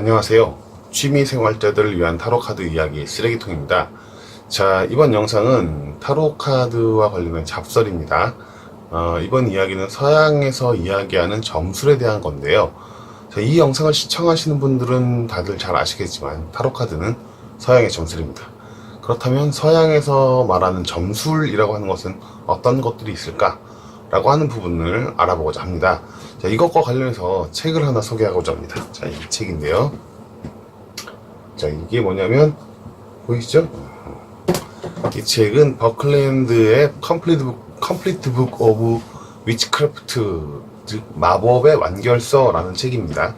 안녕하세요. 취미 생활자들을 위한 타로 카드 이야기 쓰레기통입니다. 자, 이번 영상은 타로 카드와 관련된 잡설입니다. 어, 이번 이야기는 서양에서 이야기하는 점술에 대한 건데요. 자, 이 영상을 시청하시는 분들은 다들 잘 아시겠지만 타로 카드는 서양의 점술입니다. 그렇다면 서양에서 말하는 점술이라고 하는 것은 어떤 것들이 있을까? 라고 하는 부분을 알아보고자 합니다. 자, 이것과 관련해서 책을 하나 소개하고자 합니다. 자, 이 책인데요. 자, 이게 뭐냐면, 보이시죠? 이 책은 버클랜드의 컴플리트 북, 컴플리트 북 오브 위치크래프트, 즉, 마법의 완결서라는 책입니다.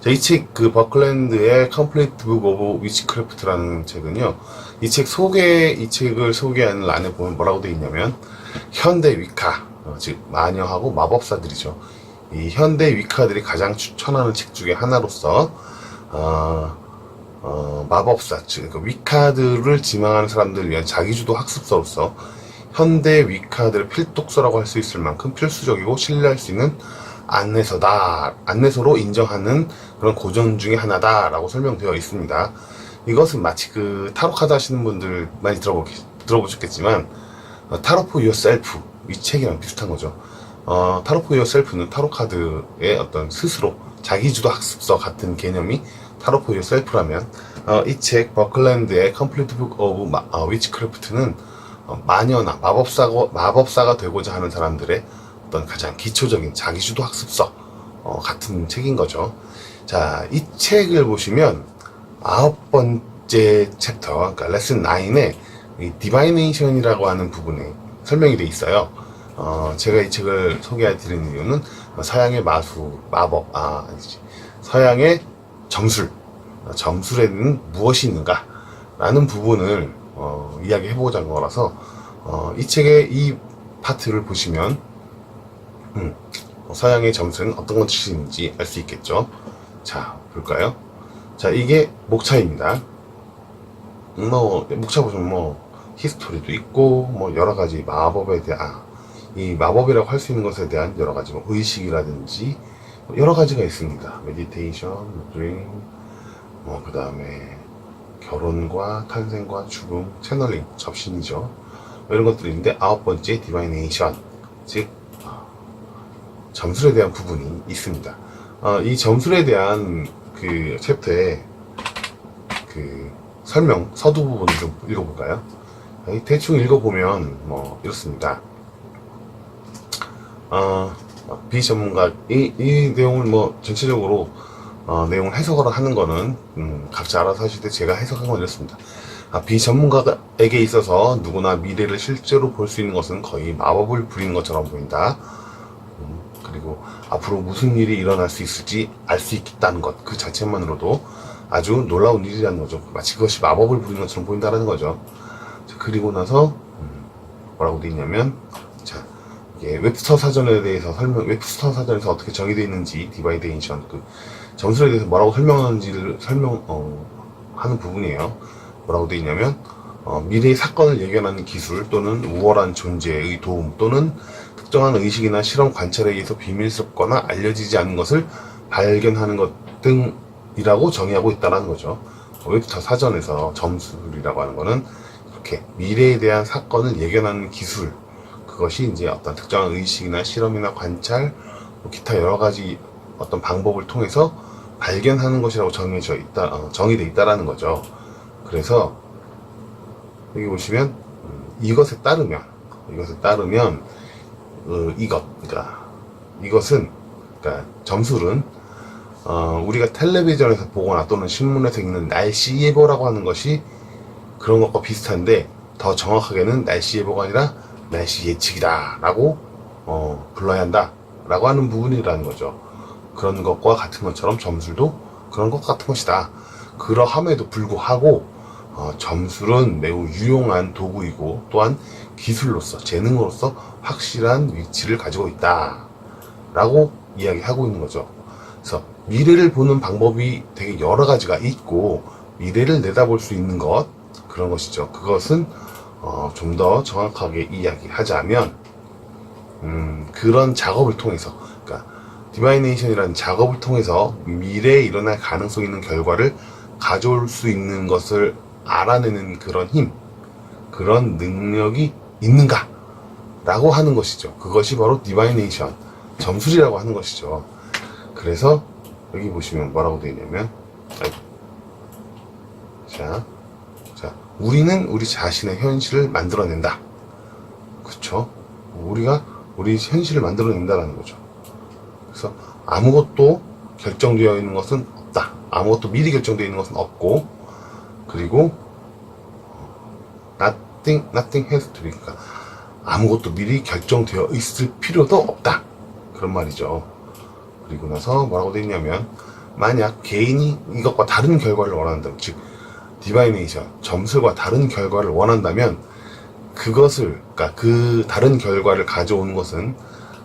자, 이 책, 그, 버클랜드의 컴플리트 북 오브 위치크래프트라는 책은요, 이 책 소개, 이 책을 소개하는 란에 보면 뭐라고 되어 있냐면, 현대 위카, 어, 즉, 마녀하고 마법사들이죠. 이 현대 위카들이 가장 추천하는 책 중에 하나로서, 어, 어, 마법사, 즉, 그 위카들을 지망하는 사람들을 위한 자기주도 학습서로서 현대 위카들의 필독서라고 할 수 있을 만큼 필수적이고 신뢰할 수 있는 안내서다, 안내서로 인정하는 그런 고전 중에 하나다라고 설명되어 있습니다. 이것은 마치 그 타로 카드 하시는 분들 많이 들어보, 들어보셨겠지만, 어, 타로 포 유어 셀프, 이 책이랑 비슷한 거죠. 어, 타로 포 유어 셀프는 타로 카드의 어떤 스스로 자기주도 학습서 같은 개념이 타로 포 유어 셀프라면, 어, 이 책, 버클랜드의 컴플리트 북 오브 위치크래프트는 어, 마녀나 마법사가, 마법사가 되고자 하는 사람들의 어떤 가장 기초적인 자기주도 학습서 어, 같은 책인 거죠. 자, 이 책을 보시면 아홉 번째 챕터, 그러니까 레슨 9에 이 디바이네이션이라고 하는 부분에 설명이 돼 있어요. 어, 제가 이 책을 소개해 드리는 이유는 서양의 마수, 마법, 아, 아니지. 서양의 점술, 어, 점술에는 무엇이 있는가? 라는 부분을 어, 이야기해 보고자 한 거라서 어, 이 책의 이 파트를 보시면 음, 서양의 점술은 어떤 것이 알수 있겠죠. 자, 볼까요? 자, 이게 목차입니다. 뭐, 목차 보시면 뭐, 히스토리도 있고, 뭐, 여러 가지 마법에 대한, 아, 이 마법이라고 할 수 있는 것에 대한 여러 가지 뭐 의식이라든지, 여러 가지가 있습니다. 메디테이션, 드림, 뭐, 그 다음에, 결혼과 탄생과 죽음, 채널링, 접신이죠. 뭐 이런 것들이 있는데, 아홉 번째, 디바이네이션. 즉, 어, 점술에 대한 부분이 있습니다. 어, 이 점술에 대한 그 챕터에 그 설명 서두 부분을 좀 읽어볼까요? 이 대충 읽어보면 뭐 이렇습니다. 어, 비전문가 이, 이 내용을 뭐 전체적으로 어, 내용을 해석을 하는 거는 음, 각자 알아서 하실 때 제가 해석한 건 이렇습니다. 아, 비전문가에게 있어서 누구나 미래를 실제로 볼 수 있는 것은 거의 마법을 부리는 것처럼 보인다. 음, 그리고 앞으로 무슨 일이 일어날 수 있을지 알 수 있다는 것 그 자체만으로도 아주 놀라운 일이라는 거죠. 마치 그것이 마법을 부리는 것처럼 보인다는 거죠. 자, 그리고 나서 음, 뭐라고 돼 있냐면 자 이게 웹스터 사전에 대해서 설명 웹스터 사전에서 어떻게 정의되어 있는지 디바이데이션 그 점수에 대해서 뭐라고 설명하는지를 설명 어, 하는 부분이에요. 뭐라고 돼 있냐면 어, 미래의 사건을 예견하는 기술 또는 우월한 존재의 도움 또는 특정한 의식이나 실험 관찰에 의해서 비밀스럽거나 알려지지 않은 것을 발견하는 것 등이라고 정의하고 있다는 거죠. 웹스터 사전에서 점술이라고 하는 거는 이렇게 미래에 대한 사건을 예견하는 기술 그것이 이제 어떤 특정한 의식이나 실험이나 관찰 뭐 기타 여러 가지 어떤 방법을 통해서 발견하는 것이라고 정해져 있다 어, 정의돼 있다라는 거죠. 그래서 여기 보시면 음, 이것에 따르면 이것에 따르면 어, 이것 그러니까 이것은 그러니까 점술은 어, 우리가 텔레비전에서 보거나 또는 신문에서 읽는 날씨 예보라고 하는 것이 그런 것과 비슷한데 더 정확하게는 날씨 예보가 아니라 날씨 예측이다 라고 어, 불러야 한다 라고 하는 부분이라는 거죠. 그런 것과 같은 것처럼 점술도 그런 것 같은 것이다. 그러함에도 불구하고 어, 점술은 매우 유용한 도구이고 또한 기술로서 재능으로서 확실한 위치를 가지고 있다 라고 이야기하고 있는 거죠. 그래서 미래를 보는 방법이 되게 여러 가지가 있고 미래를 내다볼 수 있는 것 그런 것이죠. 그것은 어, 좀 더 정확하게 이야기하자면 음, 그런 작업을 통해서 그러니까 디바이네이션이라는 작업을 통해서 미래에 일어날 가능성 있는 결과를 가져올 수 있는 것을 알아내는 그런 힘, 그런 능력이 있는가? 라고 하는 것이죠. 그것이 바로 디바이네이션, 점술이라고 하는 것이죠. 그래서 여기 보시면 뭐라고 되어 있냐면, 자, 우리는 우리 자신의 현실을 만들어낸다. 그쵸? 우리가 우리 현실을 만들어낸다라는 거죠. 그래서 아무것도 결정되어 있는 것은 없다. 아무것도 미리 결정되어 있는 것은 없고, 그리고 nothing, nothing has to be. 그러니까 아무것도 미리 결정되어 있을 필요도 없다. 그런 말이죠. 그리고 나서 뭐라고 되어 있냐면, 만약 개인이 이것과 다른 결과를 원한다면, 즉, 디바이네이션, 점술과 다른 결과를 원한다면, 그것을, 그러니까 그 다른 결과를 가져오는 것은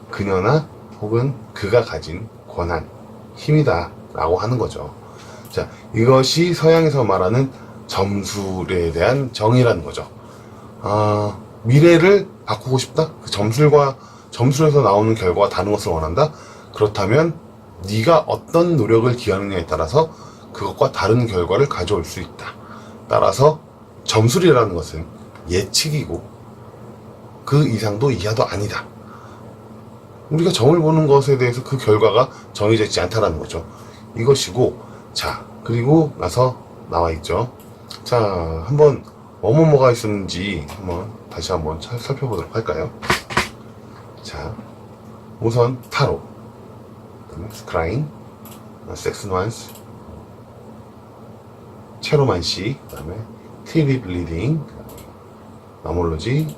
그녀나 혹은 그가 가진 권한, 힘이다. 라고 하는 거죠. 자, 이것이 서양에서 말하는 점술에 대한 정의라는 거죠. 아, 미래를 바꾸고 싶다? 그 점술과, 점술에서 나오는 결과가 다른 것을 원한다? 그렇다면, 네가 어떤 노력을 기하느냐에 따라서 그것과 다른 결과를 가져올 수 있다. 따라서, 점술이라는 것은 예측이고, 그 이상도 이하도 아니다. 우리가 점을 보는 것에 대해서 그 결과가 정해져 있지 않다라는 거죠. 이것이고, 자, 그리고 나서 나와 있죠. 자, 한번 뭐뭐뭐가 있었는지 한번 다시 한번 차- 살펴보도록 할까요? 자, 우선 타로, 스크라인, 섹스 노안스, 체로만시, 그 다음에 티리 블리딩, 나몰로지,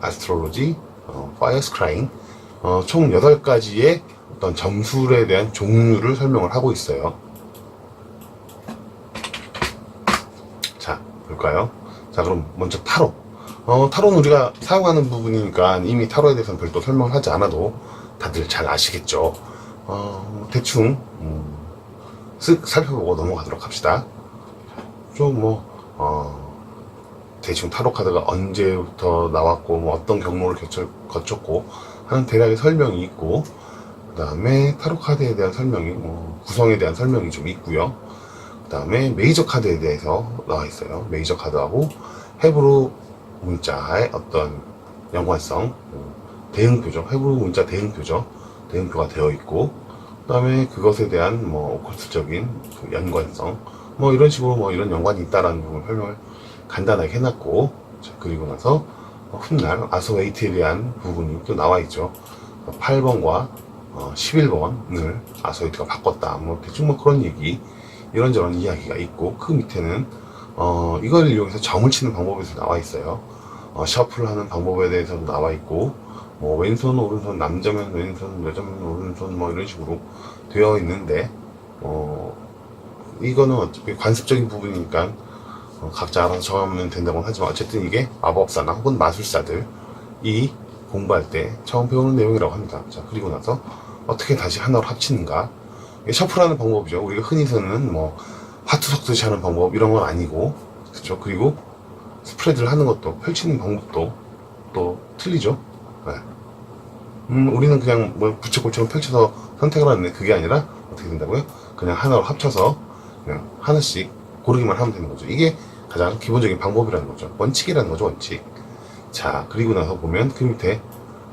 아스트롤로지, 어, 파이어 스크라인, 어, 총 8가지의 어떤 점술에 대한 종류를 설명을 하고 있어요. 자, 볼까요? 자, 그럼 먼저 타로. 어, 타로는 우리가 사용하는 부분이니까 이미 타로에 대해서는 별도 설명을 하지 않아도 다들 잘 아시겠죠. 어, 대충, 음, 쓱 살펴보고 넘어가도록 합시다. 좀 뭐, 어, 대충 타로 카드가 언제부터 나왔고, 뭐 어떤 경로를 거쳐, 거쳤 고, 하는 대략의 설명이 있고, 그 다음에 타로 카드에 대한 설명이, 뭐, 구성에 대한 설명이 좀 있고요. 그 다음에 메이저 카드에 대해서 나와 있어요. 메이저 카드하고 헤브루 문자의 어떤 연관성, 뭐 대응 표죠. 헤브루 문자 대응 표죠. 대응표가 되어 있고, 그 다음에 그것에 대한 뭐 오컬트적인 그 연관성, 뭐 이런 식으로 뭐 이런 연관이 있다라는 부분을 설명을 간단하게 해놨고, 자, 그리고 나서 훗날 아소웨이트에 대한 부분이 또 나와 있죠. 8번과 11번을 아소웨이트가 바꿨다. 뭐 대충 뭐 그런 얘기, 이런저런 이야기가 있고, 그 밑에는 어, 이걸 이용해서 점을 치는 방법에서 나와 있어요. 어, 셔플 하는 방법에 대해서도 나와 있고, 뭐, 왼손, 오른손, 남자면 왼손, 여자면 오른손, 뭐, 이런 식으로 되어 있는데, 어, 이거는 어차피 관습적인 부분이니까, 어, 각자 알아서 정하면 된다고 하지만, 어쨌든 이게 마법사나 혹은 마술사들이 공부할 때 처음 배우는 내용이라고 합니다. 자, 그리고 나서 어떻게 다시 하나로 합치는가. 이게 셔플하는 방법이죠. 우리가 흔히 쓰는 뭐, 하트 섞듯이 하는 방법, 이런 건 아니고, 그쵸. 그리고 스프레드를 하는 것도, 펼치는 방법도 또 틀리죠. 네. 음, 우리는 그냥 뭐 부채꼴처럼 펼쳐서 선택을 하는데 그게 아니라 어떻게 된다고요? 그냥 하나로 합쳐서 그냥 하나씩 고르기만 하면 되는 거죠. 이게 가장 기본적인 방법이라는 거죠. 원칙이라는 거죠, 원칙. 자, 그리고 나서 보면 그 밑에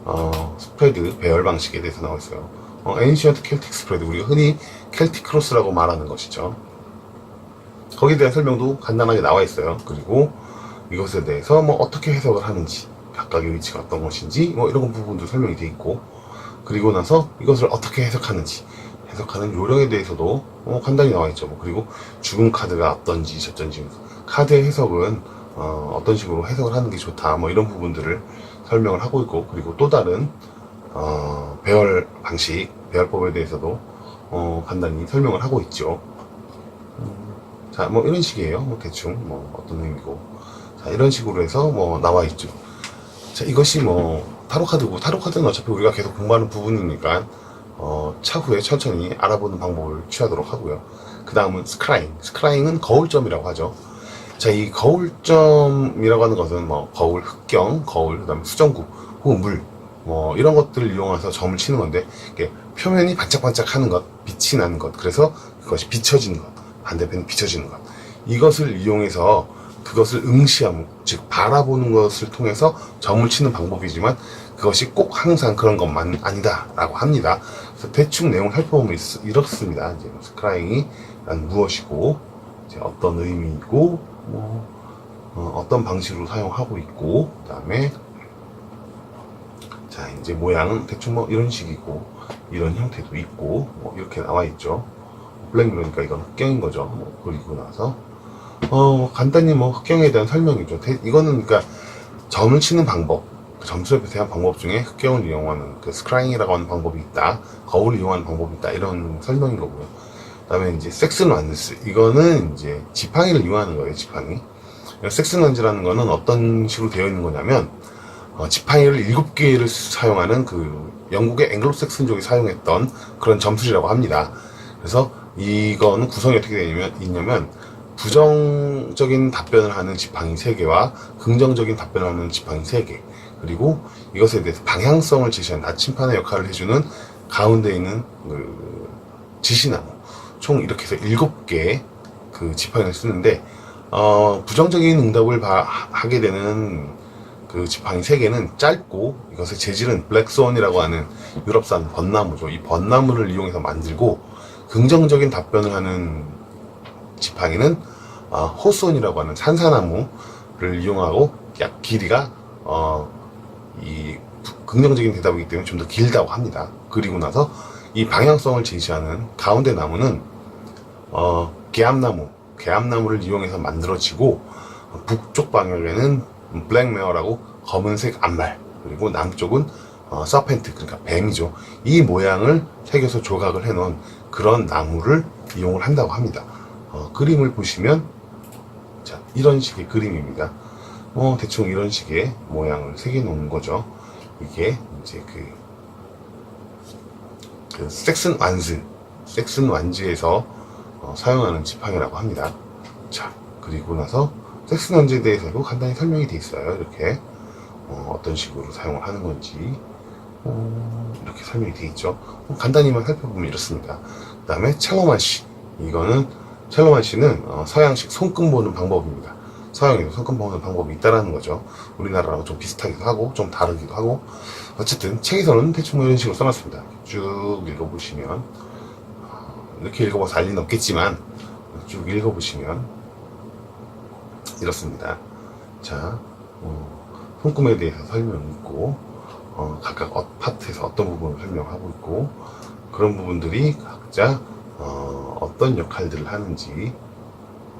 어, 스프레드 배열 방식에 대해서 나와 있어요. 어, Ancient Celtic Spread, 우리가 흔히 켈틱 크로스라고 말하는 것이죠. 거기에 대한 설명도 간단하게 나와 있어요. 그리고 이것에 대해서 뭐 어떻게 해석을 하는지, 각각의 위치가 어떤 것인지, 뭐 이런 부분도 설명이 돼 있고, 그리고 나서 이것을 어떻게 해석하는지, 해석하는 요령에 대해서도 어, 간단히 나와 있죠. 뭐 그리고 죽은 카드가 어떤지, 저쩐지, 카드의 해석은 어, 떤 식으로 해석을 하는 게 좋다, 뭐 이런 부분들을 설명을 하고 있고, 그리고 또 다른 어, 배열 방식, 배열법에 대해서도 어, 간단히 설명을 하고 있죠. 자, 뭐 이런 식이에요. 뭐 대충 뭐 어떤 의미고. 자, 이런 식으로 해서 뭐 나와 있죠. 자, 이것이 뭐 타로 카드고 타로 카드는 어차피 우리가 계속 공부하는 부분이니까 어, 차후에 천천히 알아보는 방법을 취하도록 하고요. 그 다음은 스크라잉. 스크라잉은 거울점이라고 하죠. 자, 이 거울점이라고 하는 것은 뭐 거울 흑경, 거울, 그 다음에 수정구 혹은 물 뭐 이런 것들을 이용해서 점을 치는 건데 표면이 반짝반짝 하는 것, 빛이 나는 것, 그래서 그것이 비춰지는 것, 반대편이 비춰지는 것 이것을 이용해서 그것을 응시함, 즉 바라보는 것을 통해서 점을 치는 방법이지만 그것이 꼭 항상 그런 것만 아니다라고 합니다. 그래서 대충 내용 살펴보면 있- 이렇습니다. 이제 스크라잉이 무엇이고 이제 어떤 의미이고 뭐 어, 떤 방식으로 사용하고 있고 그 다음에 자 이제 모양은 대충 뭐 이런 식이고 이런 형태도 있고 뭐 이렇게 나와 있죠. 블랙mirror니까 이건 흑경인 거죠. 뭐 그리고 나서 어 간단히 뭐 흑경에 대한 설명이죠. 대- 이거는 그러니까 점을 치는 방법, 그 점수에 대한 방법 중에 흑경을 이용하는 그 스크라잉이라고 하는 방법이 있다. 거울을 이용하는 방법이 있다. 이런 설명인 거고요. 그 다음에 이제 섹스 란스 이거는 이제 지팡이를 이용하는 거예요. 지팡이. 섹스 란즈라는 거는 어떤 식으로 되어 있는 거냐면 어, 지팡이를 일곱 개를 사용하는 그 영국의 앵글로색슨족이 사용했던 그런 점술이라고 합니다. 그래서 이거는 구성이 어떻게 되냐면 있냐면 부정적인 답변을 하는 지팡이 3개와 긍정적인 답변을 하는 지팡이 3개 그리고 이것에 대해서 방향성을 제시하는 나침판의 역할을 해주는 가운데 있는 그 지시나무 총 이렇게 해서 7개 그 지팡이를 쓰는데 어, 부정적인 응답을 바- 하게 되는 그 지팡이 세 개는 짧고 이것의 재질은 블랙스원이라고 하는 유럽산 벚나무죠. 이 벚나무를 이용해서 만들고 긍정적인 답변을 하는 지팡이는 어, 호스원이라고 하는 산사나무를 이용하고 약 길이가 어, 이 부- 긍정적인 대답이기 때문에 좀 더 길다고 합니다. 그리고 나서 이 방향성을 제시하는 가운데 나무는 어, 개암나무, 개암나무를 이용해서 만들어지고 어, 북쪽 방향에는 블랙메어라고 검은색 암말 그리고 남쪽은 어, 서펜트 그러니까 뱀이죠. 이 모양을 새겨서 조각을 해놓은 그런 나무를 이용을 한다고 합니다. 어, 그림을 보시면 자 이런 식의 그림입니다. 뭐 대충 이런 식의 모양을 새겨 놓은 거죠. 이게 이제 그, 그 섹슨 완즈, 섹슨 완즈에서 어, 사용하는 지팡이라고 합니다. 자, 그리고 나서 섹슨 완즈에 대해서도 간단히 설명이 돼 있어요. 이렇게 어, 떤 식으로 사용을 하는 건지 어, 이렇게 설명이 돼 있죠. 어, 간단히만 살펴보면 이렇습니다. 그 다음에 첼로만시 이거는 첼로만시는 어, 서양식 손금 보는 방법입니다. 서양에도 손금 보는 방법이 있다라는 거죠. 우리나라랑 좀 비슷하기도 하고 좀 다르기도 하고 어쨌든 책에서는 대충 뭐 이런 식으로 써놨습니다. 쭉 읽어보시면 어, 이렇게 읽어봐서 알 리는 없겠지만 쭉 읽어보시면 이렇습니다. 자, 어, 손금에 대해서 설명이 있고 어, 각각 어, 파트에서 어떤 부분을 설명하고 있고 그런 부분들이 각자 어, 떤 역할들을 하는지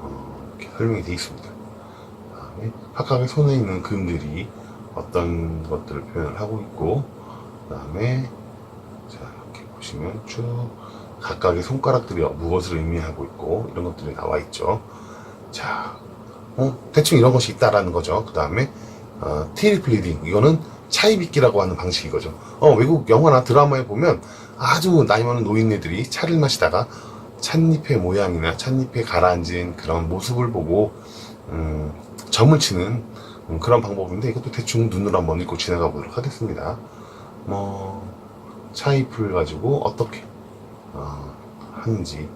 어, 이렇게 설명이 되어 있습니다. 각각의 손에 있는 금들이 어떤 것들을 표현을 하고 있고 그 다음에 자 이렇게 보시면 쭉 각각의 손가락들이 무엇을 의미하고 있고 이런 것들이 나와 있죠. 자, 어, 대충 이런 것이 있다라는 거죠. 그 다음에 어, 티리 플리딩 이거는 차이빗기라고 하는 방식이거죠. 어, 외국 영화나 드라마에 보면 아주 나이 많은 노인네들이 차를 마시다가 찻잎의 모양이나 찻잎에 가라앉은 그런 모습을 보고 음, 점을 치는 음, 그런 방법인데 이것도 대충 눈으로 한번 읽고 지나가 보도록 하겠습니다. 뭐 차잎을 가지고 어떻게 어, 하는지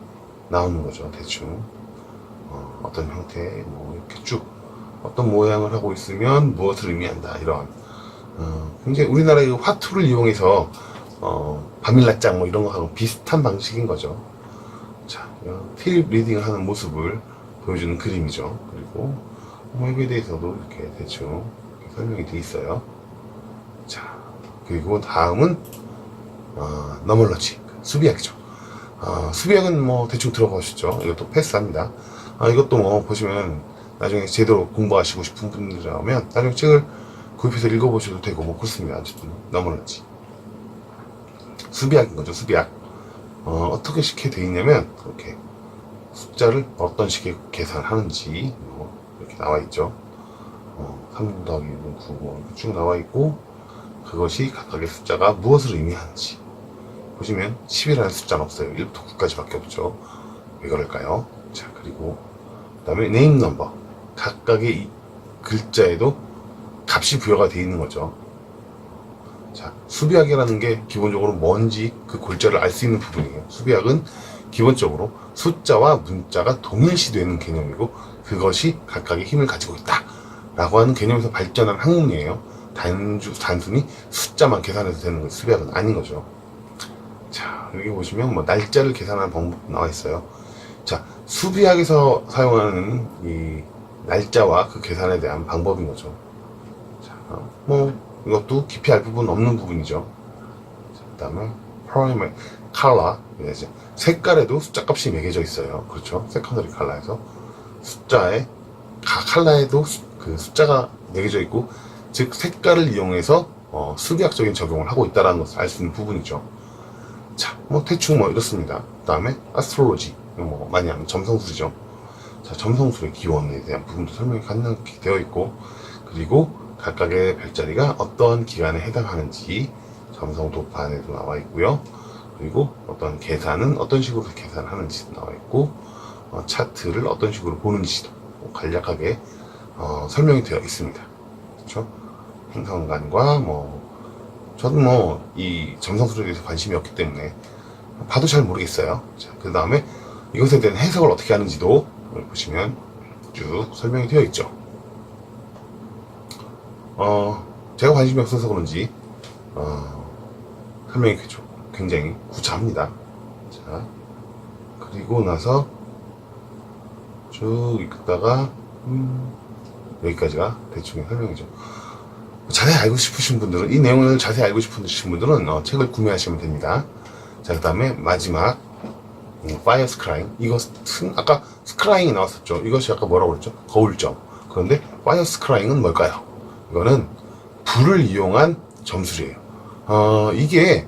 나오는 거죠. 대충 어, 어떤 형태 뭐 이렇게 쭉 어떤 모양을 하고 있으면 무엇을 의미한다 이런 어, 굉장히 우리나라의 화투를 이용해서 어, 바밀라짱 뭐 이런 거하고 비슷한 방식인 거죠. 자, 틸 리딩을 하는 모습을 보여주는 그림이죠. 그리고 뭐 여기에 대해서도 이렇게 대충 설명이 돼 있어요. 자, 그리고 다음은 어, 너멀러지 수비약이죠. 어, 수비약은 뭐 대충 들어보셨죠. 이것도 패스합니다. 아, 이것도 뭐 보시면 나중에 제대로 공부하시고 싶은 분들이라면 나중에 책을 구입해서 읽어보셔도 되고 뭐 그렇습니다. 어쨌든 너멀러지 수비약인 거죠. 수비약. 어, 어떻게 식게 돼 있냐면 이렇게 숫자를 어떤 식의 계산하는지 뭐 이렇게 나와 있죠. 어, 3 더하기 1은 9, 뭐 이렇게 쭉 나와 있고 그것이 각각의 숫자가 무엇을 의미하는지 보시면 10이라는 숫자는 없어요. 1부터 9까지 밖에 없죠. 왜 그럴까요? 자 그리고 그 다음에 네임 넘버 각각의 이 글자에도 값이 부여가 되어 있는 거죠. 자, 수비학이라는 게 기본적으로 뭔지 그 골자를 알 수 있는 부분이에요. 수비학은 기본적으로 숫자와 문자가 동일시되는 개념이고 그것이 각각의 힘을 가지고 있다. 라고 하는 개념에서 발전한 학문이에요. 단주, 단순히 숫자만 계산해서 되는 건 수비학은 아닌 거죠. 자, 여기 보시면 뭐 날짜를 계산하는 방법 나와 있어요. 자, 수비학에서 사용하는 이 날짜와 그 계산에 대한 방법인 거죠. 자, 뭐 이것도 깊이 알 부분 없는 부분이죠. 자, 그다음에 프라이머 컬러 이제 색깔에도 숫자 값이 매겨져 있어요. 그렇죠? 세컨더리 컬러에서 숫자에 각 수- 그 숫자가 매겨져 있고 즉 색깔을 이용해서 어, 수비학적인 적용을 하고 있다는 것을 알 수 있는 부분이죠. 자, 뭐 대충 뭐 이렇습니다. 그 다음에 아스트롤로지 뭐 많이 하는 점성술이죠. 자, 점성술의 기원에 대한 부분도 설명이 간단하게 되어 있고 그리고 각각의 별자리가 어떤 기간에 해당하는지 점성 도판에도 나와 있고요. 그리고 어떤 계산은 어떤 식으로 계산하는지 나와 있고 어, 차트를 어떤 식으로 보는지도 간략하게 어, 설명이 되어 있습니다. 그렇죠? 행성관과 뭐 저는 뭐 이 점성술에 대해서 관심이 없기 때문에 봐도 잘 모르겠어요. 자, 그 다음에 이것에 대한 해석을 어떻게 하는지도 보시면 쭉 설명이 되어 있죠. 어, 제가 관심이 없어서 그런지, 어, 설명이 좀 굉장히 구차합니다. 자, 그리고 나서 쭉 읽다가, 음, 여기까지가 대충의 설명이죠. 자세히 알고 싶으신 분들은, 이 내용을 자세히 알고 싶으신 분들은 어, 책을 구매하시면 됩니다. 자, 그 다음에 마지막, 파이어 스크라잉. 이것은 아까 스크라잉이 나왔었죠. 이것이 아까 뭐라고 그랬죠? 거울점. 그런데 파이어 스크라잉은 뭘까요? 이거는 불을 이용한 점술이에요. 어, 이게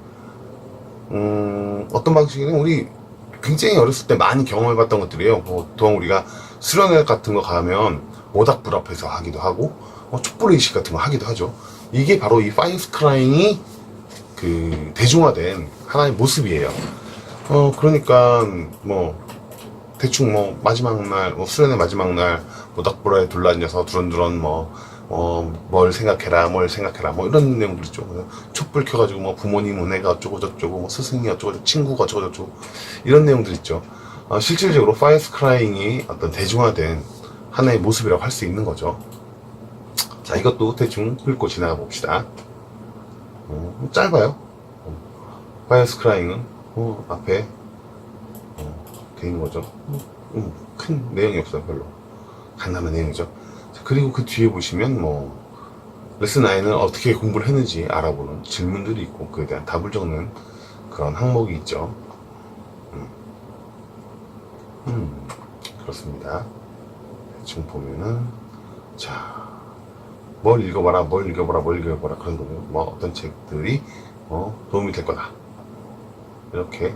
음, 어떤 방식이냐면 우리 굉장히 어렸을 때 많이 경험해봤던 것들이에요. 보통 우리가 수련회 같은 거 가면 모닥불 앞에서 하기도 하고 어, 촛불 의식 같은 거 하기도 하죠. 이게 바로 이 파이어 스크라잉이 그 대중화된 하나의 모습이에요. 어 그러니까 뭐 대충 뭐 마지막 날, 뭐 수련의 마지막 날 모닥불에 둘러앉아서 두런두런 뭐, 어, 뭘 생각해라, 뭘 생각해라, 뭐 이런 내용들 있죠. 촛불 켜가지고 뭐 부모님 은혜가 어쩌고 저쩌고, 뭐 스승이 어쩌고 저쩌고, 친구가 어쩌고 저쩌고, 이런 내용들 있죠. 어, 실질적으로 파이어스 크라잉이 어떤 대중화된 하나의 모습이라고 할 수 있는 거죠. 자, 이것도 대충 훑고 지나가 봅시다. 어, 짧아요. 파이어스 크라잉은 어, 앞에 어, 돼 있는 거죠. 음, 큰 내용이 없어요, 별로. 간단한 내용이죠. 자, 그리고 그 뒤에 보시면 뭐 레슨 9은 어떻게 공부를 했는지 알아보는 질문들이 있고 그에 대한 답을 적는 그런 항목이 있죠. 음, 음, 그렇습니다. 대충 보면은 자, 뭘 읽어봐라, 뭘 읽어봐라, 뭘 읽어봐라 그런 거면 뭐 어떤 책들이 어, 도움이 될 거다. 이렇게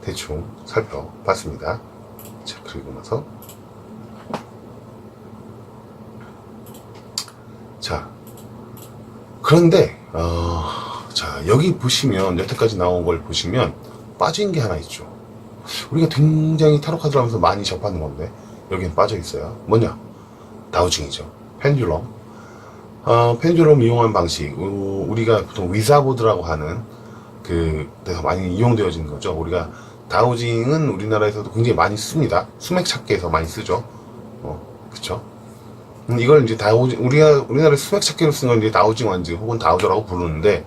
대충 살펴봤습니다. 자, 그리고 나서 자, 그런데 어, 자 여기 보시면 여태까지 나온 걸 보시면 빠진 게 하나 있죠. 우리가 굉장히 타로 카드를 하면서 많이 접하는 건데 여기는 빠져 있어요. 뭐냐? 다우징이죠. 펜듈럼. 어, 펜듈럼 이용한 방식. 어, 우리가 보통 위자보드라고 하는 그 데서 많이 이용되어진 거죠. 우리가 다우징은 우리나라에서도 굉장히 많이 씁니다. 수맥 찾기에서 많이 쓰죠. 어? 음, 이걸 이제 다우징, 우리가, 우리나라에 수맥 찾기로 쓰는 건 이제 다우징 완즈 혹은 다우저라고 부르는데,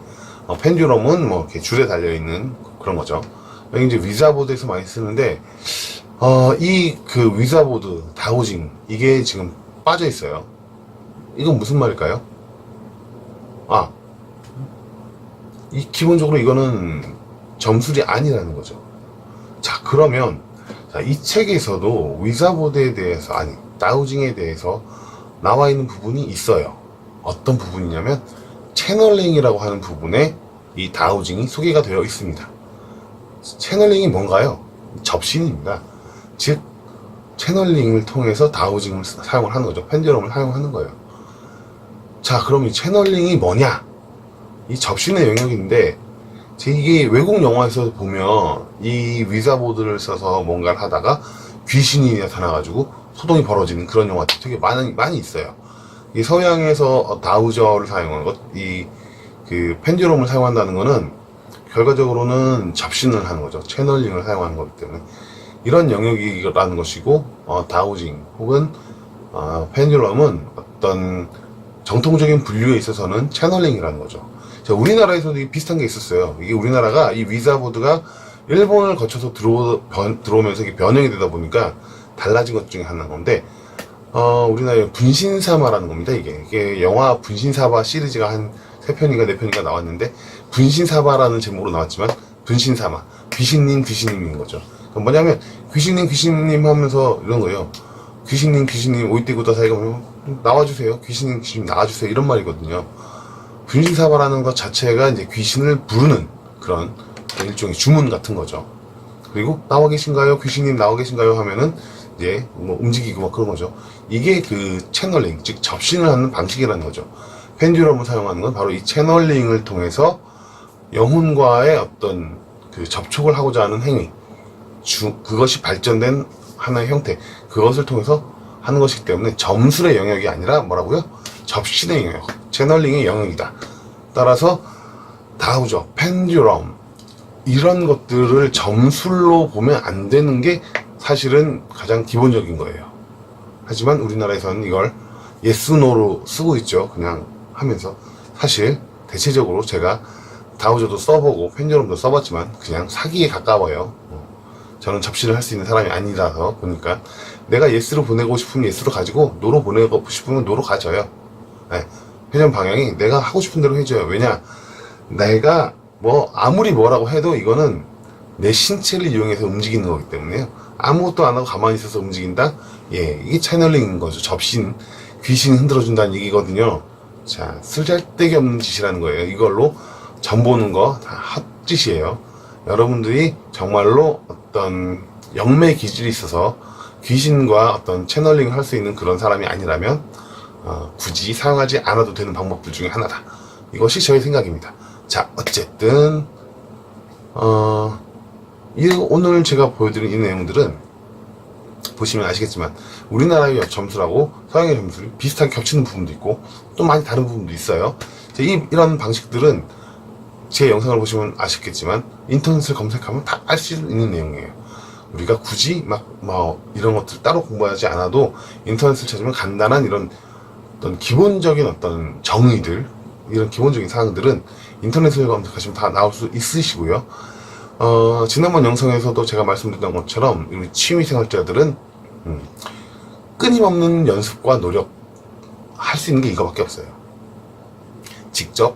어, 펜듈럼은 뭐 이렇게 줄에 달려 있는 그런 거죠. 여기 이제 위자보드에서 많이 쓰는데, 어, 이 그 위자보드, 다우징, 이게 지금 빠져 있어요. 이건 무슨 말일까요? 아, 이 기본적으로 이거는 점술이 아니라는 거죠. 자, 그러면 자, 이 책에서도 위자보드에 대해서 아니 다우징에 대해서 나와 있는 부분이 있어요. 어떤 부분이냐면 채널링이라고 하는 부분에 이 다우징이 소개가 되어 있습니다. 채널링이 뭔가요? 접신입니다. 즉 채널링을 통해서 다우징을 사용을 하는 거죠. 펜듈럼을 사용하는 거예요. 자, 그럼 이 채널링이 뭐냐? 이 접신의 영역인데 제 이게 외국 영화에서 보면 이 위자보드를 써서 뭔가를 하다가 귀신이 나타나가지고 소동이 벌어지는 그런 영화들 되게 많이 많이 있어요. 이 서양에서 다우저를 사용한 것, 이 그 펜듀럼을 사용한다는 거는 결과적으로는 접신을 하는 거죠. 채널링을 사용하는 거기 때문에 이런 영역이라는 것이고 어, 다우징 혹은 어, 펜듀럼은 어떤 정통적인 분류에 있어서는 채널링이라는 거죠. 자, 우리나라에서도 비슷한 게 있었어요. 이게 우리나라가 이 위자보드가 일본을 거쳐서 들어오, 변, 들어오면서 이게 변형이 되다 보니까 달라진 것 중에 하나인 건데, 어, 우리나라에 분신사마라는 겁니다. 이게. 이게 영화 분신사바 시리즈가 한 세 편인가 네 편인가 나왔는데, 분신사바라는 제목으로 나왔지만, 분신사마. 귀신님, 귀신님인 거죠. 그럼 뭐냐면, 귀신님, 귀신님 하면서 이런 거예요. 귀신님, 귀신님, 오이떼구다 사이가 뭐, 나와주세요. 귀신님, 귀신님 나와주세요. 이런 말이거든요. 분신사바라는 것 자체가 이제 귀신을 부르는 그런 일종의 주문 같은 거죠. 그리고 나와 계신가요? 귀신님 나와 계신가요? 하면은 이제 뭐 움직이고 막 그런 거죠. 이게 그 채널링, 즉 접신을 하는 방식이라는 거죠. 펜듀럼을 사용하는 건 바로 이 채널링을 통해서 영혼과의 어떤 그 접촉을 하고자 하는 행위, 주, 그것이 발전된 하나의 형태, 그것을 통해서 하는 것이기 때문에 점술의 영역이 아니라 뭐라고요? 접신의 영역, 채널링의 영역이다. 따라서 다우죠, 펜듀럼 이런 것들을 점술로 보면 안 되는 게 사실은 가장 기본적인 거예요. 하지만 우리나라에서는 이걸 예스 노로 쓰고 있죠. 그냥 하면서 사실 대체적으로 제가 다우저도 써보고 펜듀럼도 써봤지만 그냥 사기에 가까워요. 어. 저는 접시를 할 수 있는 사람이 아니라서 보니까 내가 예스로 보내고 싶으면 예스로 가지고 노로 보내고 싶으면 노로 가져요. 네. 회전 방향이 내가 하고 싶은 대로 해줘요. 왜냐 내가 뭐 아무리 뭐라고 해도 이거는 내 신체를 이용해서 움직이는 거기 때문에요. 아무것도 안 하고 가만히 있어서 움직인다? 예, 이게 채널링인 거죠. 접신, 귀신 흔들어준다는 얘기거든요. 자, 쓸데기 없는 짓이라는 거예요. 이걸로 점 보는 거 다 헛짓이에요. 여러분들이 정말로 어떤 영매 기질이 있어서 귀신과 어떤 채널링을 할 수 있는 그런 사람이 아니라면 어, 굳이 사용하지 않아도 되는 방법들 중에 하나다. 이것이 저의 생각입니다. 자, 어쨌든 어, 이 오늘 제가 보여드린 이 내용들은 보시면 아시겠지만 우리나라의 점수라고 서양의 점수를 비슷하게 겹치는 부분도 있고 또 많이 다른 부분도 있어요. 자, 이, 이런 방식들은 제 영상을 보시면 아시겠지만 인터넷을 검색하면 다 알 수 있는 내용이에요. 우리가 굳이 막, 뭐 이런 것들 따로 공부하지 않아도 인터넷을 찾으면 간단한 이런 어떤 기본적인 어떤 정의들 이런 기본적인 사항들은 인터넷을 검색하시면 다 나올 수 있으시고요. 어, 지난번 영상에서도 제가 말씀드렸던 것처럼 취미생활자들은 음, 끊임없는 연습과 노력 할 수 있는 게 이거밖에 없어요. 직접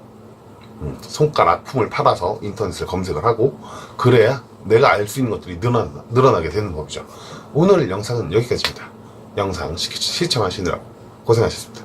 음, 손가락 품을 팔아서 인터넷을 검색을 하고 그래야 내가 알 수 있는 것들이 늘어나, 늘어나게 되는 법이죠. 오늘 영상은 여기까지입니다. 영상 시- 시청하시느라 고생하셨습니다.